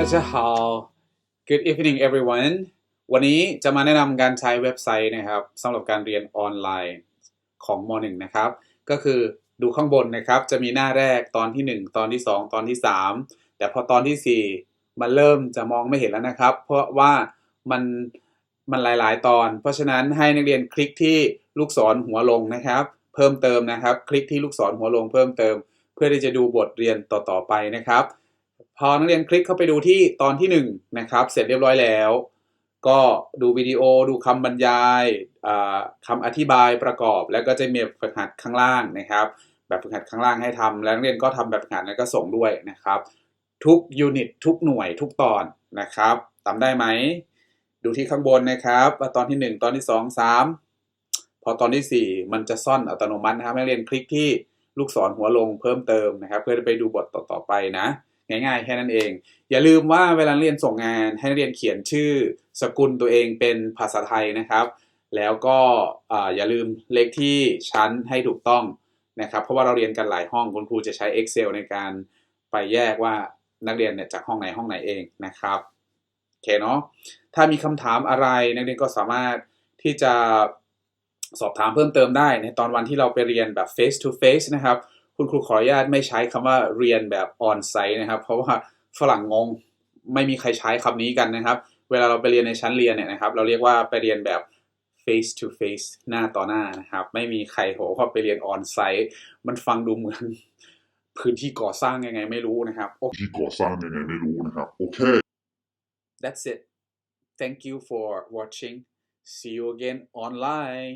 大家好 Good evening everyone วันนี้จะมาแนะนำการใช้เว็บไซต์นะครับสำหรับการเรียนออนไลน์ของม .1 นะครับ ก็คือดูข้างบนนะครับ จะมีหน้าแรกตอนที่ 1 ตอนที่ 2 ตอนที่ 3 แต่พอตอนที่ 4 มันเริ่มจะมองไม่เห็นแล้วนะครับ เพราะว่ามันมันหลาย ๆ ตอน เพราะฉะนั้นให้นักเรียนคลิกที่ลูกศรหัวลงนะครับ เพิ่มเติมนะครับ คลิกที่ลูกศรหัวลงเพิ่มเติม เพื่อที่จะดูบทเรียนต่อ ๆ ไปนะครับ พอนักเรียนคลิกเข้าไปดูที่ตอนที่ 1 นะครับ เสร็จเรียบร้อยแล้ว ก็ดูวิดีโอดูคำบรรยายอ่าคำอธิบายประกอบ แล้วก็จะมีแบบฝึกหัดข้างล่างนะครับ แบบฝึกหัดข้างล่างให้ทำแล้วนักเรียนก็ทำแบบฝึกหัดแล้วก็ส่งด้วยนะครับ ทุกยูนิตทุกหน่วยทุกตอนนะครับทำได้ไหมดูที่ข้างบนนะครับว่าตอนที่ 1 ตอนที่ 2 3 พอตอนที่ 4 มันจะซ่อนอัตโนมัตินะครับให้นักเรียนคลิกที่ลูกศรหัวลงเพิ่มเติมนะครับ เพื่อไปดูบทต่อๆไปนะ ง่ายๆ แค่นั้นเอง อย่าลืมว่าเวลาเรียนส่งงานให้นักเรียนเขียนชื่อสกุลตัวเองเป็นภาษาไทยนะครับ แล้วก็อย่าลืมเลขที่ชั้นให้ถูกต้องนะครับ เพราะว่าเราเรียนกันหลายห้องคุณครูจะใช้ Excel ในการไปแยกว่านักเรียนเนี่ยจากห้องไหนห้องไหนเองนะครับโอเคเนาะถ้ามีคำถามอะไรนักเรียนก็สามารถที่จะสอบถามเพิ่มเติมได้ในตอนวันที่เราไปเรียนแบบ face to face นะครับ คุณครูขออนุญาตไม่ใช้คำว่าเรียนแบบ on site นะครับ เพราะว่าฝรั่งงงไม่มีใครใช้คำนี้กันนะครับ เวลาเราไปเรียนในชั้นเรียนเนี่ยนะครับ เราเรียกว่าไปเรียนแบบ face to face หน้าต่อหน้านะครับ ไม่มีใครโหว่าไปเรียน on site มันฟังดูเหมือนพื้นที่ก่อสร้างยังไงไม่รู้นะครับโอเคที่ก่อสร้างยังไงไม่รู้นะครับโอเค that's it thank you for watching see you again online